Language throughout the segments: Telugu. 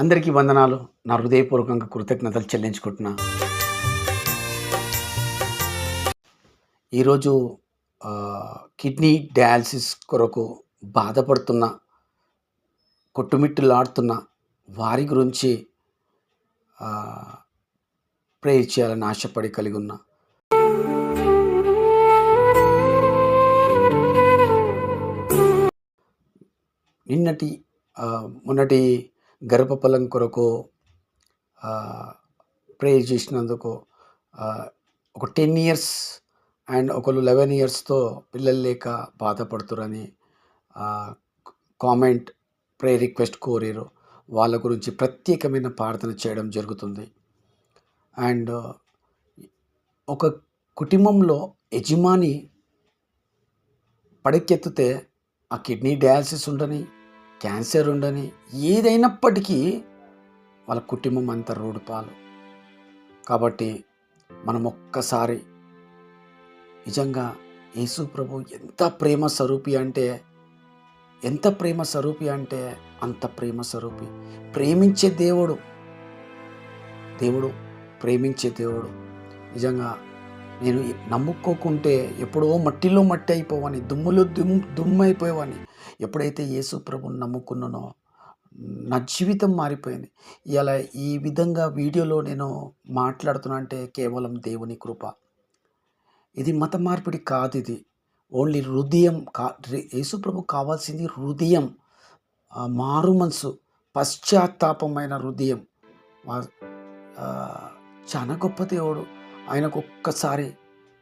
అందరికీ వందనాలు. నా హృదయపూర్వకంగా కృతజ్ఞతలు చెల్లించుకుంటున్నా. ఈరోజు కిడ్నీ డయాలసిస్ కొరకు బాధపడుతున్న కొట్టుమిట్టులాడుతున్న వారి గురించి ప్రేయర్ చేయాలని ఆశపడి కలిగి ఉన్నా. నిన్నటి మొన్నటి గర్భఫలం కొరకు ప్రేయర్ చేసినందుకు ఒక టెన్ ఇయర్స్ అండ్ ఒకళ్ళు లెవెన్ ఇయర్స్తో పిల్లలు లేక బాధపడుతురని కామెంట్ ప్రే రిక్వెస్ట్ కోరారు. వాళ్ళ గురించి ప్రత్యేకమైన ప్రార్థన చేయడం జరుగుతుంది. అండ్ ఒక కుటుంబంలో యజమాని పడకెత్తితే ఆ కిడ్నీ డయాలసిస్ ఉండని క్యాన్సర్ ఉండని ఏదైనప్పటికీ వాళ్ళ కుటుంబం అంతా రోడ్డు పాలు. కాబట్టి మనం ఒక్కసారి నిజంగా యేసు ప్రభు ఎంత ప్రేమ స్వరూపి అంటే ఎంత ప్రేమ స్వరూపి అంటే అంత ప్రేమ స్వరూపి. ప్రేమించే దేవుడు దేవుడు ప్రేమించే దేవుడు. నిజంగా నేను నమ్ముకోకుంటే ఎప్పుడో మట్టిలో మట్టి అయిపోవని దుమ్ములో దుమ్ దుమ్ము అయిపోయేవాని. ఎప్పుడైతే యేసు ప్రభుని నమ్ముకున్నానో నా జీవితం మారిపోయింది. ఇలా ఈ విధంగా వీడియోలో నేను మాట్లాడుతున్నా అంటే కేవలం దేవుని కృప. ఇది మత మార్పిడి కాదు ఇది. ఓన్లీ హృదయం కా యేసుప్రభు కావాల్సింది హృదయం. మారు మనసు పశ్చాత్తాపమైన హృదయం. చాలా గొప్ప దేవుడు. ఆయనకు ఒక్కసారి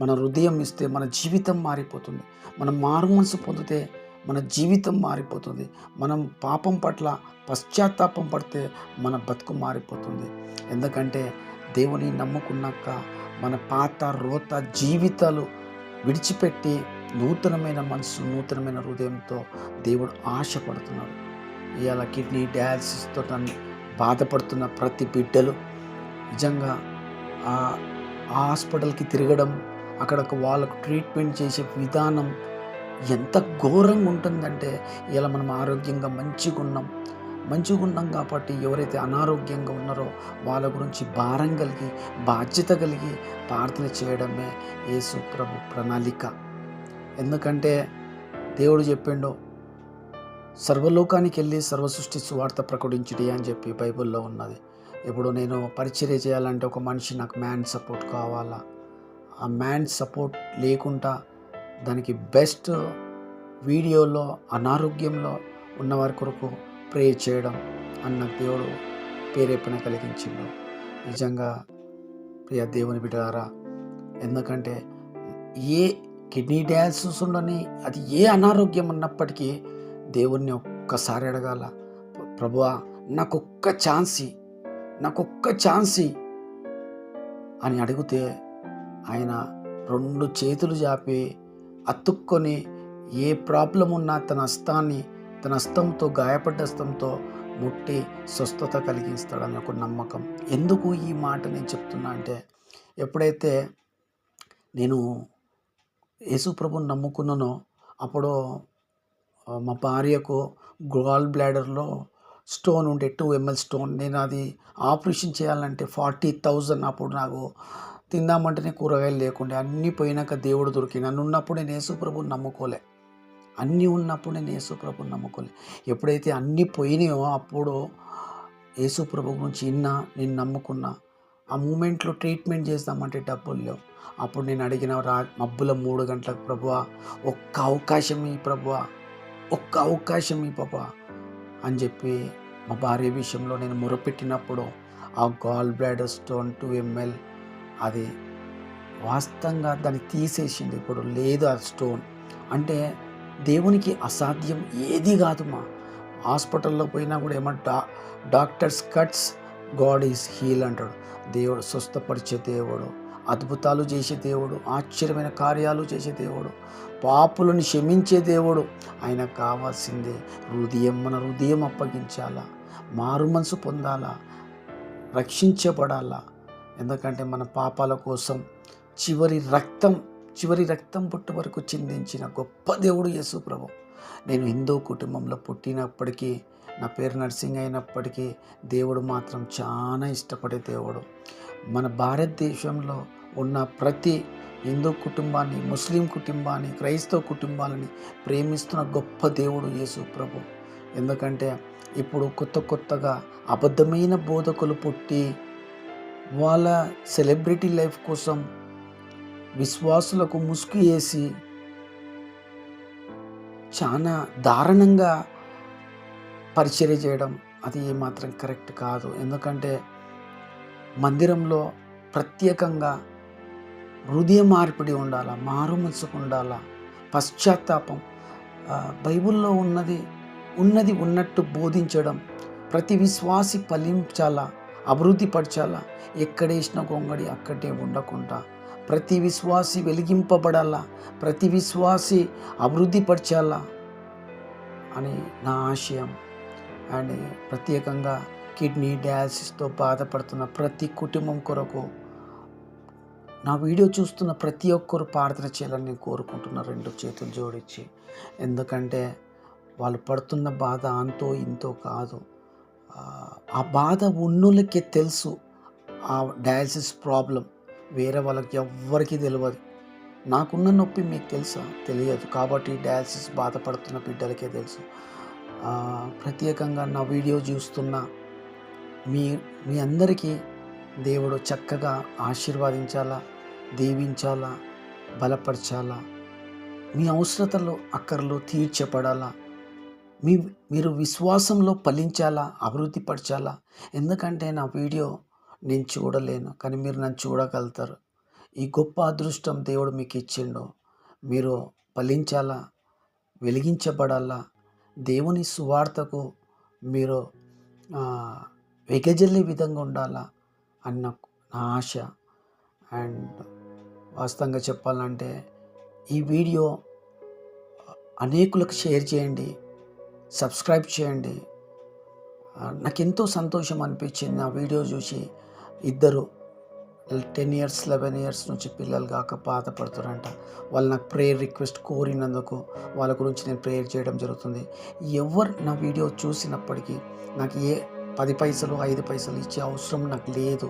మన హృదయం ఇస్తే మన జీవితం మారిపోతుంది. మనం మారు మనసు పొందితే మన జీవితం మారిపోతుంది. మనం పాపం పట్ల పశ్చాత్తాపం పడితే మన బతుకు మారిపోతుంది. ఎందుకంటే దేవుని నమ్ముకున్నాక మన పాత రోత జీవితాలు విడిచిపెట్టి నూతనమైన మనసు నూతనమైన హృదయంతో దేవుడు ఆశపడుతున్నాడు. ఇవాళ కిడ్నీ డయాలసిస్తో బాధపడుతున్న ప్రతి బిడ్డలు నిజంగా ఆ హాస్పిటల్కి తిరగడం అక్కడ వాళ్ళకు ట్రీట్మెంట్ చేసే విధానం ఎంత ఘోరంగా ఉంటుందంటే ఇలా మనం ఆరోగ్యంగా మంచిగా ఉన్నాం. మంచిగా ఉన్నాం కాబట్టి ఎవరైతే అనారోగ్యంగా ఉన్నారో వాళ్ళ గురించి భారం కలిగి బాధ్యత కలిగి ప్రార్థన చేయడమే యేసు ప్రభు ప్రణాళిక. ఎందుకంటే దేవుడు చెప్పిండు సర్వలోకానికి వెళ్ళి సర్వసృష్టి సువార్త ప్రకటించుడి అని చెప్పి బైబిల్లో ఉన్నది. ఇప్పుడు నేను పరిచర్య చేయాలంటే ఒక మనిషి నాకు మ్యాన్ సపోర్ట్ కావాలా? ఆ మ్యాన్ సపోర్ట్ లేకుండా దానికి బెస్ట్ వీడియోలో అనారోగ్యంలో ఉన్న వారి కొరకు ప్రే చేయడం అన్న దేవుడు ప్రేరేపణ కలిగించిండు. నిజంగా ప్రియ దేవుని బిడ్డారా ఎందుకంటే ఏ కిడ్నీ డ్యాన్సెస్ ఉండని అది ఏ అనారోగ్యం ఉన్నప్పటికీ దేవుణ్ణి ఒక్కసారి అడగాల ప్రభువా నాకు ఒక్క ఛాన్స్ నాకు ఒక్క ఛాన్స్ అని అడిగితే ఆయన రెండు చేతులు చాపి అతుక్కొని ఏ ప్రాబ్లం ఉన్నా తన హస్తాన్ని తన హస్తంతో గాయపడ్డ హస్తంతో ముట్టి స్వస్థత కలిగిస్తాడని ఒక నమ్మకం. ఎందుకు ఈ మాట నేను చెప్తున్నా అంటే ఎప్పుడైతే నేను యేసు ప్రభుని నమ్ముకున్నానో అప్పుడు మా భార్యకు గాల్ బ్లాడర్లో స్టోన్ ఉండే టూ ఎంఎల్ స్టోన్. నేను అది ఆపరేషన్ చేయాలంటే ఫార్టీ థౌజండ్ అప్పుడు నాకు తిందామంటేనే కూరగాయలు లేకుండే. అన్నీ పోయినాక దేవుడు దొరికి నన్ను ఉన్నప్పుడు నేను యేసు ప్రభుని నమ్ముకోలే. అన్నీ ఉన్నప్పుడు నేను యేసు ప్రభుని నమ్ముకోలే. ఎప్పుడైతే అన్నీ పోయినాయో అప్పుడు యేసు ప్రభు గురించి ఇన్నా నేను నమ్ముకున్నా. ఆ మూమెంట్లో ట్రీట్మెంట్ చేద్దామంటే డబ్బులు లేవు. అప్పుడు నేను అడిగిన రా మబ్బుల మూడు గంటలకు ప్రభువా ఒక్క అవకాశం ఈ ప్రభువా ఒక్క అవకాశం ఈ పాప. అని చెప్పి మా భార్య విషయంలో నేను మొరపెట్టినప్పుడు ఆ gall bladder stone two ML అది వాస్తవంగా దాన్ని తీసేసింది. ఇప్పుడు లేదు ఆ స్టోన్ అంటే దేవునికి అసాధ్యం ఏది కాదు మా. హాస్పిటల్లో పోయినా కూడా ఏమంటా డా doctors cuts God is heal అంటాడు. దేవుడు స్వస్థపరిచే దేవుడు అద్భుతాలు చేసే దేవుడు ఆశ్చర్యమైన కార్యాలు చేసే దేవుడు పాపులను క్షమించే దేవుడు. ఆయన కావాల్సిందే హృదయం మన హృదయం అప్పగించాలా? మారు మనసు పొందాలా? రక్షించబడాలా? ఎందుకంటే మన పాపాల కోసం చివరి రక్తం చివరి రక్తం పుట్టు వరకు చిందించిన గొప్ప దేవుడు యేసు ప్రభు. నేను హిందూ కుటుంబంలో పుట్టినప్పటికీ నా పేరు నర్సింగ్ అయినప్పటికీ దేవుడు మాత్రం చాలా ఇష్టపడే దేవుడు. మన భారతదేశంలో ఉన్న ప్రతి హిందూ కుటుంబాన్ని ముస్లిం కుటుంబాన్ని క్రైస్తవ కుటుంబాలని ప్రేమిస్తున్న గొప్ప దేవుడు యేసు ప్రభు. ఎందుకంటే ఇప్పుడు కొత్త కొత్తగా అబద్ధమైన బోధకులు పుట్టి వాళ్ళ సెలబ్రిటీ లైఫ్ కోసం విశ్వాసులకు ముసుగు వేసి చాలా దారుణంగా పరిచర్య చేయడం అది ఏమాత్రం కరెక్ట్ కాదు. ఎందుకంటే మందిరంలో ప్రత్యేకంగా హృదయ మార్పిడి ఉండాలా? మారు ఉండాలా? పశ్చాత్తాపం. బైబిల్లో ఉన్నది ఉన్నది ఉన్నట్టు బోధించడం ప్రతి విశ్వాసి ఫలించాలా? అభివృద్ధి పరచాలా? ఎక్కడేసిన గొంగడి అక్కడే ఉండకుండా. ప్రతి విశ్వాసి వెలిగింపబడాలా? ప్రతి విశ్వాసి అభివృద్ధి పరచాలా? అని నా ఆశయం. అండ్ ప్రత్యేకంగా కిడ్నీ డయాలసిస్తో బాధపడుతున్న ప్రతి కుటుంబం కొరకు నా వీడియో చూస్తున్న ప్రతి ఒక్కరు ప్రార్థన చేయాలని నేను కోరుకుంటున్నా రెండు చేతులు జోడించి. ఎందుకంటే వాళ్ళు పడుతున్న బాధ అంతో ఇంతో కాదు. ఆ, బాధ ఉన్నోళ్ళకే తెలుసు. ఆ డయాలసిస్ ప్రాబ్లం వేరే వాళ్ళకి ఎవ్వరికీ తెలియదు నాకున్న నొప్పి మీకు తెలుసా? తెలియదు. కాబట్టి డయాలసిస్ బాధపడుతున్న బిడ్డలకే తెలుసు. ప్రత్యేకంగా నా వీడియో చూస్తున్న మీ మీ అందరికీ దేవుడు చక్కగా ఆశీర్వదించాలా దీవించాలా బలపరచాలా? మీ అవసరతలు అక్కర్లు తీర్చపడాలా మీ మీరు విశ్వాసంలో ఫలించాలా అభివృద్ధి పరచాలా? ఎందుకంటే నా వీడియో నేను చూడలేను కానీ మీరు నన్ను చూడగలుగుతారు. ఈ గొప్ప అదృష్టం దేవుడు మీకు ఇచ్చిండు. మీరు ఫలించాలా వెలిగించబడాలా? దేవుని సువార్తకు మీరు వెగజల్లే విధంగా ఉండాలా? అన్న నా ఆశ. అండ్ వాస్తవంగా చెప్పాలంటే ఈ వీడియో అనేకులకు షేర్ చేయండి సబ్స్క్రైబ్ చేయండి. నాకు ఎంతో సంతోషం అనిపించింది నా వీడియో చూసి. ఇద్దరు టెన్ ఇయర్స్ లెవెన్ ఇయర్స్ నుంచి పిల్లలు కాక బాధపడుతున్నారంట. వాళ్ళు నాకు ప్రేయర్ రిక్వెస్ట్ కోరినందుకు వాళ్ళ గురించి నేను ప్రేయర్ చేయడం జరుగుతుంది. ఎవరు నా వీడియో చూసినప్పటికీ నాకు ఏ పది పైసలు ఐదు పైసలు ఇచ్చే అవసరం నాకు లేదు.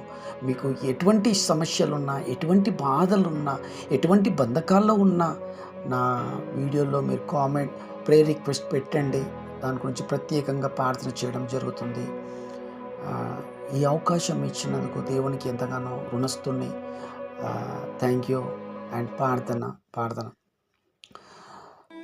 మీకు ఎటువంటి సమస్యలున్నా ఎటువంటి బాధలున్నా ఎటువంటి బంధకాల్లో ఉన్నా నా వీడియోలో మీరు కామెంట్ ప్రే రిక్వెస్ట్ పెట్టండి. దాని గురించి ప్రత్యేకంగా ప్రార్థన చేయడం జరుగుతుంది. ఈ అవకాశం ఇచ్చినందుకు దేవునికి ఎంతగానో రుణస్తుని థ్యాంక్ యూ అండ్ ప్రార్థన ప్రార్థన.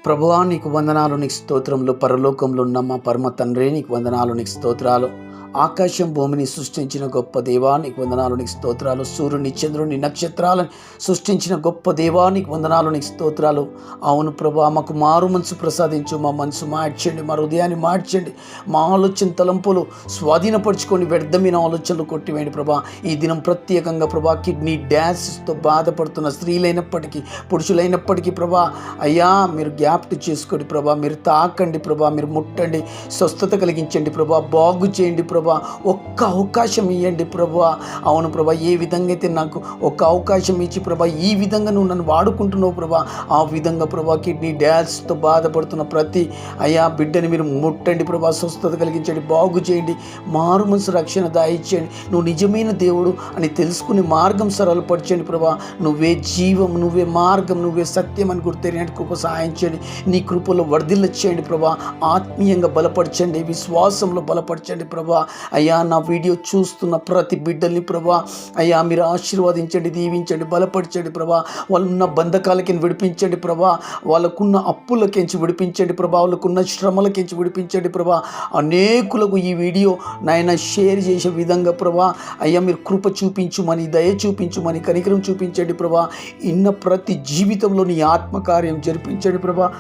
ప్రభువా నీకు వందనాలు నీకు స్తోత్రంలో పరలోకంలో ఉన్న మా పరమ తండ్రి నీకు వందనాలు నీకు స్తోత్రాలు. ఆకాశం భూమిని సృష్టించిన గొప్ప దేవానికి నీకు వందనాలు స్తోత్రాలు. సూర్యుని చంద్రుని నక్షత్రాలను సృష్టించిన గొప్ప దేవానికి వందనాలునికి వందనాలు స్తోత్రాలు. అవును ప్రభా మాకు మారు మనసు ప్రసాదించు మా మనసు మార్చండి మా హృదయాన్ని మార్చండి. మా ఆలోచన తలంపులు స్వాధీనపరచుకొని వ్యర్థమైన ఆలోచనలు కొట్టివేయండి ప్రభా. ఈ దినం ప్రత్యేకంగా ప్రభా కిడ్నీ డ్యాన్స్తో బాధపడుతున్న స్త్రీలైనప్పటికీ పురుషులైనప్పటికీ ప్రభా అయ్యా మీరు గ్యాప్ట్ చేసుకోండి ప్రభా మీరు తాకండి ప్రభా మీరు ముట్టండి. స్వస్థత కలిగించండి ప్రభా బాగు చేయండి ప్రభా. ఒక్క అవకాశం ఇవ్వండి ప్రభా. అవును ప్రభా ఏ విధంగా అయితే నాకు ఒక్క అవకాశం ఇచ్చి ప్రభా ఈ విధంగా నువ్వు నన్ను వాడుకుంటున్నావు ప్రభా ఆ విధంగా ప్రభా కిడ్నీ డ్యాన్స్తో బాధపడుతున్న ప్రతి అయ్యా బిడ్డని మీరు ముట్టండి ప్రభా స్వస్థత కలిగించండి బాగు చేయండి మారు మనసు రక్షణ దాయిచ్చేయండి నువ్వు నిజమైన దేవుడు అని తెలుసుకుని మార్గం సరళపరచండి ప్రభా. నువ్వే జీవం నువ్వే మార్గం నువ్వే సత్యం అని గుర్తెరిగినట్టు కృప సహాయం చేయండి. నీ కృపలో వర్ధిల్ల చేయండి ప్రభా. ఆత్మీయంగా బలపరచండి విశ్వాసంలో బలపరచండి ప్రభా. అయ్యా నా వీడియో చూస్తున్న ప్రతి బిడ్డల్ని ప్రభా అయ్యా మీరు ఆశీర్వదించండి దీవించండి బలపరచండి ప్రభా. వాళ్ళున్న బంధకాలకి విడిపించండి ప్రభా. వాళ్ళకున్న అప్పులకించి విడిపించండి ప్రభా. వాళ్ళకున్న శ్రమలకించి విడిపించండి ప్రభా. అనేకులకు ఈ వీడియో నాయన షేర్ చేసే విధంగా ప్రభా. అయ్యా మీరు కృప చూపించుమని దయ చూపించుమని కనికరం చూపించండి ప్రభా. ఇన్న ప్రతి జీవితంలో నీ ఆత్మకార్యం జరిపించండి ప్రభా.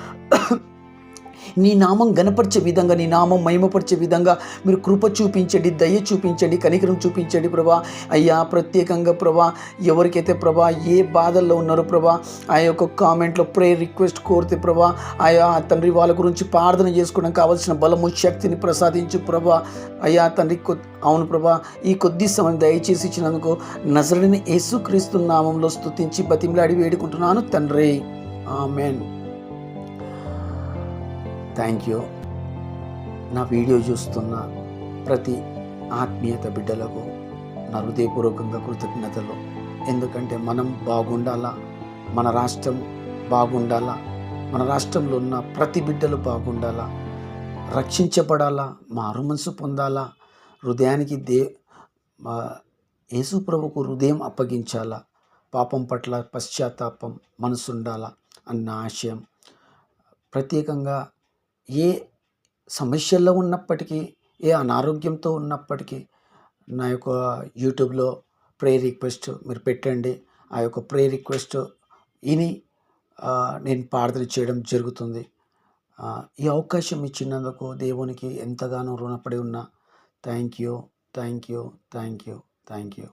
నీ నామం గనపరిచే విధంగా నీ నామం మహిమపరిచే విధంగా మీరు కృప చూపించండి దయ చూపించండి కనికరం చూపించండి ప్రభా. అయ్యా ప్రత్యేకంగా ప్రభా ఎవరికైతే ప్రభా ఏ బాధల్లో ఉన్నారో ప్రభా ఆ యొక్క కామెంట్లో ప్రేయర్ రిక్వెస్ట్ కోరితే ప్రభా ఆయా తండ్రి వాళ్ళ గురించి ప్రార్థన చేసుకోవడానికి కావాల్సిన బలము శక్తిని ప్రసాదించు ప్రభా. అయ్యా తండ్రి అవును ప్రభా ఈ కొద్ది సమయం దయచేసి ఇచ్చినందుకు నజరని యేసుక్రీస్తు నామంలో స్తుతించి బతిమిలాడి వేడుకుంటున్నాను తండ్రి. ఆమెన్. థ్యాంక్ యూ నా వీడియో చూస్తున్న ప్రతి ఆత్మీయత బిడ్డలకు నా హృదయపూర్వకంగా కృతజ్ఞతలు. ఎందుకంటే మనం బాగుండాలా? మన రాష్ట్రం బాగుండాలా? మన రాష్ట్రంలో ఉన్న ప్రతి బిడ్డలు బాగుండాలా? రక్షించబడాలా? మారు మనసు పొందాలా? హృదయానికి దే మా యేసు ప్రభుకు హృదయం అప్పగించాలా? పాపం పట్ల పశ్చాత్తాపం మనసు ఉండాలా అన్న ఆశయం. ప్రత్యేకంగా ఏ సమస్యల్లో ఉన్నప్పటికీ ఏ అనారోగ్యంతో ఉన్నప్పటికీ నా యొక్క యూట్యూబ్లో ప్రే రిక్వెస్ట్ మీరు పెట్టండి. ఆ యొక్క ప్రే రిక్వెస్ట్ ఇని నేను ప్రార్థన చేయడం జరుగుతుంది. ఈ అవకాశం ఇచ్చినందుకు దేవునికి ఎంతగానో రుణపడి ఉన్నా. Thank you thank you thank you thank you.